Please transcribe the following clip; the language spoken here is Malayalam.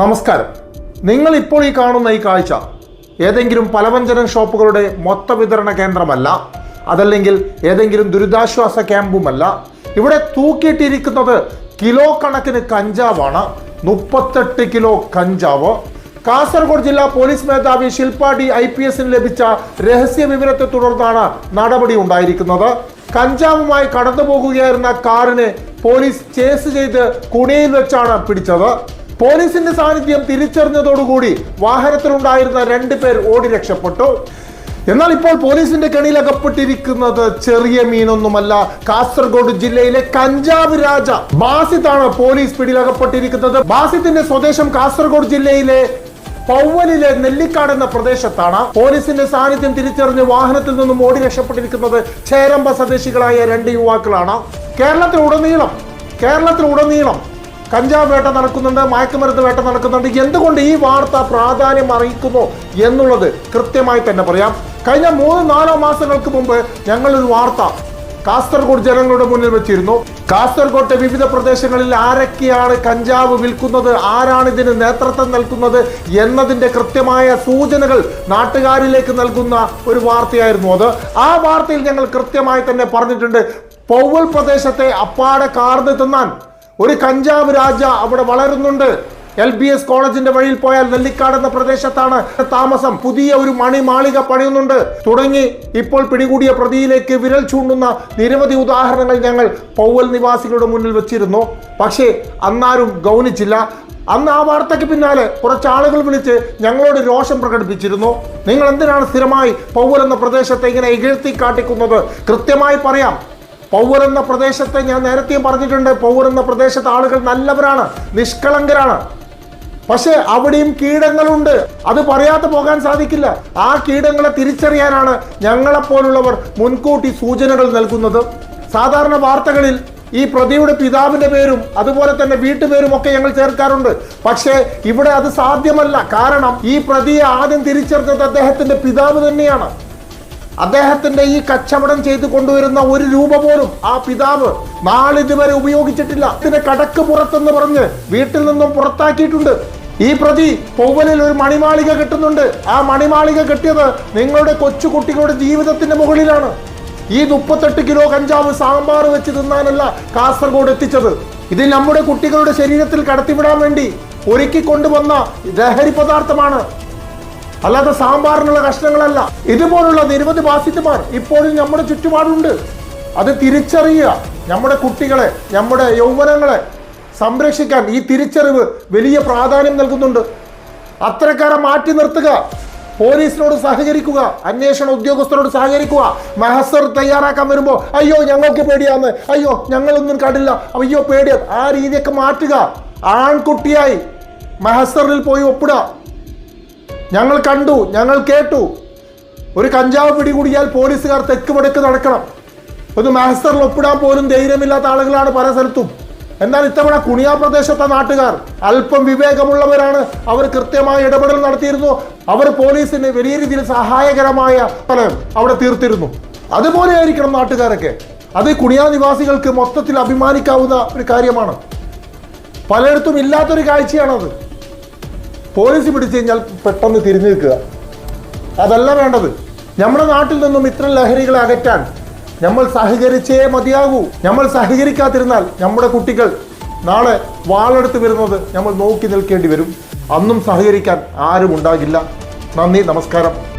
നമസ്കാരം. നിങ്ങൾ ഇപ്പോൾ ഈ കാണുന്ന ഈ കാഴ്ച ഏതെങ്കിലും പലവ്യഞ്ജന ഷോപ്പുകളുടെ മൊത്ത വിതരണ കേന്ദ്രമല്ല അതല്ലെങ്കിൽ ഏതെങ്കിലും ദുരിതാശ്വാസ ക്യാമ്പുമല്ല. ഇവിടെ തൂക്കിയിട്ടിരിക്കുന്നത് കിലോ കണക്കിന് കഞ്ചാവാണ്. മുപ്പത്തെട്ട് കിലോ കഞ്ചാവ്. കാസർഗോഡ് ജില്ലാ പോലീസ് മേധാവി ശില്പ ഡി ഐ പി എസിന് ലഭിച്ച രഹസ്യ വിവരത്തെ തുടർന്നാണ് നടപടി ഉണ്ടായിരിക്കുന്നത്. കഞ്ചാവുമായി കടന്നു പോകുകയായിരുന്ന കാറിന് പോലീസ് ചേസ് ചെയ്ത് കുണിയിൽ വെച്ചാണ് പിടിച്ചത്. പോലീസിന്റെ സാന്നിധ്യം തിരിച്ചറിഞ്ഞതോടുകൂടി വാഹനത്തിലുണ്ടായിരുന്ന രണ്ട് പേർ ഓടി രക്ഷപ്പെട്ടു. എന്നാൽ ഇപ്പോൾ പോലീസിന്റെ കെണിയിലകപ്പെട്ടിരിക്കുന്നത് ചെറിയ മീനൊന്നുമല്ല. കാസർഗോഡ് ജില്ലയിലെ കഞ്ചാവ് രാജ ബാസിത്താണ് പോലീസ് പിടിയിലകപ്പെട്ടിരിക്കുന്നത് ബാസിത്തിന്റെ സ്വദേശം കാസർഗോഡ് ജില്ലയിലെ പൗവലിലെ നെല്ലിക്കാട് എന്ന പ്രദേശത്താണ്. പോലീസിന്റെ സാന്നിധ്യം തിരിച്ചറിഞ്ഞ് വാഹനത്തിൽ നിന്നും ഓടി രക്ഷപ്പെട്ടിരിക്കുന്നത് ചേരമ്പ സ്വദേശികളായ രണ്ട് യുവാക്കളാണ്. കേരളത്തിലുടനീളം കേരളത്തിലുടനീളം കഞ്ചാവ് വേട്ട നടക്കുന്നുണ്ട് മയക്കുമരുന്ന് വേട്ട നടക്കുന്നുണ്ട്. എന്തുകൊണ്ട് ഈ വാർത്ത പ്രാധാന്യം അറിയിക്കുന്നു എന്നുള്ളത് കൃത്യമായി തന്നെ പറയാം. കഴിഞ്ഞ മൂന്ന് നാലോ മാസങ്ങൾക്ക് മുമ്പ് ഞങ്ങളൊരു വാർത്ത കാസർഗോഡ് ജനങ്ങളുടെ മുന്നിൽ വെച്ചിരുന്നു. കാസർഗോട്ടെ വിവിധ പ്രദേശങ്ങളിൽ ആരൊക്കെയാണ് കഞ്ചാവ് വിൽക്കുന്നത് ആരാണ് ഇതിന് നേതൃത്വം നൽകുന്നത് എന്നതിന്റെ കൃത്യമായ സൂചനകൾ നാട്ടുകാരിലേക്ക് നൽകുന്ന ഒരു വാർത്തയായിരുന്നു അത്. ആ വാർത്തയിൽ ഞങ്ങൾ കൃത്യമായി തന്നെ പറഞ്ഞിട്ടുണ്ട് പൗവൽ പ്രദേശത്തെ അപ്പാടെ കാർന്ന് തിന്നാൻ ഒരു കഞ്ചാവ് രാജ അവിടെ വളരുന്നുണ്ട്. എൽ ബി എസ് കോളേജിന്റെ വഴിയിൽ പോയാൽ നെല്ലിക്കാട് എന്ന പ്രദേശത്താണ് താമസം. പുതിയ ഒരു മണിമാളിക പണിയുന്നുണ്ട്. തുടങ്ങി ഇപ്പോൾ പിടികൂടിയ പ്രതിയിലേക്ക് വിരൽ ചൂണ്ടുന്ന നിരവധി ഉദാഹരണങ്ങൾ ഞങ്ങൾ പൗവൽ നിവാസികളുടെ മുന്നിൽ വെച്ചിരുന്നു. പക്ഷേ അന്നാരും ഗൗനിച്ചില്ല. അന്ന് ആ വാർത്തയ്ക്ക് പിന്നാലെ കുറച്ച് ആളുകൾ വിളിച്ച് ഞങ്ങളോട് രോഷം പ്രകടിപ്പിച്ചിരുന്നു. നിങ്ങൾ എന്തിനാണ് സ്ഥിരമായി പൗവൽ എന്ന പ്രദേശത്തെ ഇങ്ങനെ ഇകഴ്ത്തി കാട്ടിക്കുന്നത്? കൃത്യമായി പറയാം. പൗവർ എന്ന പ്രദേശത്തെ ഞാൻ നേരത്തെയും പറഞ്ഞിട്ടുണ്ട്. പൗവർ എന്ന പ്രദേശത്തെ ആളുകൾ നല്ലവരാണ് നിഷ്കളങ്കരാണ്. പക്ഷേ അവിടെയും കീടങ്ങളുണ്ട്. അത് പറയാതെ പോകാൻ സാധിക്കില്ല. ആ കീടങ്ങളെ തിരിച്ചറിയാനാണ് ഞങ്ങളെപ്പോലുള്ളവർ മുൻകൂട്ടി സൂചനകൾ നൽകുന്നത്. സാധാരണ വാർത്തകളിൽ ഈ പ്രതിയുടെ പിതാവിന്റെ പേരും അതുപോലെ തന്നെ വീട്ടുപേരും ഒക്കെ ഞങ്ങൾ ചേർക്കാറുണ്ട്. പക്ഷേ ഇവിടെ അത് സാധ്യമല്ല. കാരണം ഈ പ്രതിയെ ആദ്യം തിരിച്ചറിഞ്ഞത് അദ്ദേഹത്തിന്റെ പിതാവ് തന്നെയാണ്. അദ്ദേഹത്തിന്റെ ഈ കച്ചവടം ചെയ്തു കൊണ്ടുവരുന്ന ഒരു രൂപ പോലും ആ പിതാവ് നാളിതുവരെ ഉപയോഗിച്ചിട്ടില്ല. ഇതിനെ കടക്ക് പുറത്തെന്ന് പറഞ്ഞ് വീട്ടിൽ നിന്നും പുറത്താക്കിയിട്ടുണ്ട്. ഈ പ്രതി പൗവലിൽ ഒരു മണിമാളിക കെട്ടുന്നുണ്ട്. ആ മണിമാളിക കെട്ടിയത് നിങ്ങളുടെ കൊച്ചു കുട്ടികളുടെ ജീവിതത്തിന്റെ മുകളിലാണ്. ഈ മുപ്പത്തെട്ട് കിലോ കഞ്ചാവ് സാമ്പാർ വെച്ച് തിന്നാനല്ല കാസർഗോഡ് എത്തിച്ചത്. ഇത് നമ്മുടെ കുട്ടികളുടെ ശരീരത്തിൽ കടത്തിവിടാൻ വേണ്ടി ഒരുക്കി കൊണ്ടുവന്ന ലഹരി പദാർത്ഥമാണ് അല്ലാതെ സാമ്പാറിനുള്ള കഷ്ണങ്ങളല്ല. ഇതുപോലുള്ള നിരവധി ബാസിറ്റുമാർ ഇപ്പോഴും നമ്മുടെ ചുറ്റുപാടുണ്ട്. അത് തിരിച്ചറിയുക. നമ്മുടെ കുട്ടികളെ നമ്മുടെ യൗവനങ്ങളെ സംരക്ഷിക്കാൻ ഈ തിരിച്ചറിവ് വലിയ പ്രാധാന്യം നൽകുന്നുണ്ട്. അത്തരക്കാരെ മാറ്റി നിർത്തുക. പോലീസിനോട് സഹകരിക്കുക. അന്വേഷണ ഉദ്യോഗസ്ഥരോട് സഹകരിക്കുക. മഹസർ തയ്യാറാക്കാൻ വരുമ്പോൾ അയ്യോ ഞങ്ങൾക്ക് പേടിയാന്ന്. അയ്യോ ഞങ്ങളൊന്നും കണ്ടില്ല. അയ്യോ പേടിയാ. ആ രീതിയൊക്കെ മാറ്റുക. ആൺകുട്ടിയായി മെഹസറിൽ പോയി ഒപ്പിടുക. ഞങ്ങൾ കണ്ടു ഞങ്ങൾ കേട്ടു. ഒരു കഞ്ചാവ് പിടികൂടിയാൽ പോലീസുകാർ തെക്ക് വടക്ക് നടക്കണം. ഒരു മാസ്റ്ററിൽ ഒപ്പിടാൻ പോലും ധൈര്യമില്ലാത്ത ആളുകളാണ് പല സ്ഥലത്തും. എന്നാൽ ഇത്തവണ കുണിയാ പ്രദേശത്തെ നാട്ടുകാർ അല്പം വിവേകമുള്ളവരാണ് അവർ കൃത്യമായ ഇടപെടൽ നടത്തിയിരുന്നു. അവർ പോലീസിന് വലിയ രീതിയിൽ സഹായകരമായ ഫലം അവിടെ തീർത്തിരുന്നു. അതുപോലെ ആയിരിക്കണം നാട്ടുകാരൊക്കെ. അത് കുണിയാ നിവാസികൾക്ക് മൊത്തത്തിൽ അഭിമാനിക്കാവുന്ന ഒരു കാര്യമാണ്. പലയിടത്തും ഇല്ലാത്തൊരു കാഴ്ചയാണത്. പോലീസ് പിടിച്ചു കഴിഞ്ഞാൽ പെട്ടെന്ന് തിരിഞ്ഞു നിൽക്കുക അതല്ല വേണ്ടത്. നമ്മുടെ നാട്ടിൽ നിന്നും ഇത്തരം ലഹരികളെ അകറ്റാൻ നമ്മൾ സഹകരിച്ചേ മതിയാകൂ. നമ്മൾ സഹകരിക്കാതിരുന്നാൽ നമ്മുടെ കുട്ടികൾ നാളെ വാളെടുത്ത് വരുന്നത് നമ്മൾ നോക്കി നിൽക്കേണ്ടി വരും. അന്നും സഹകരിക്കാൻ ആരും ഉണ്ടാകില്ല. നന്ദി നമസ്കാരം.